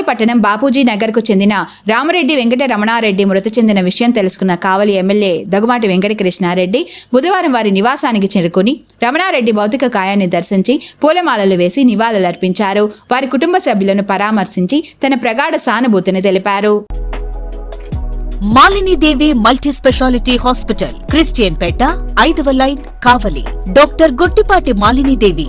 కావలిపట్టణం బాపూజీ నగర్కు చెందిన రామరెడ్డి వెంకట రమణారెడ్డి మృతి చెందిన విషయం తెలుసుకున్న కావలి ఎమ్మెల్యే దగుమాటి వెంకటకృష్ణారెడ్డి బుధవారం వారి నివాసానికి చేరుకుని రమణారెడ్డి భౌతిక కాయాన్ని దర్శించి పూలమాలలు వేసి నివాళులర్పించారు. వారి కుటుంబ సభ్యులను పరామర్శించి తన ప్రగాఢ సానుభూతిని తెలిపారు. Malinidevi multi speciality hospital Christian Peta ఐదవ line Kavali. Doctor Gottipati Malinidevi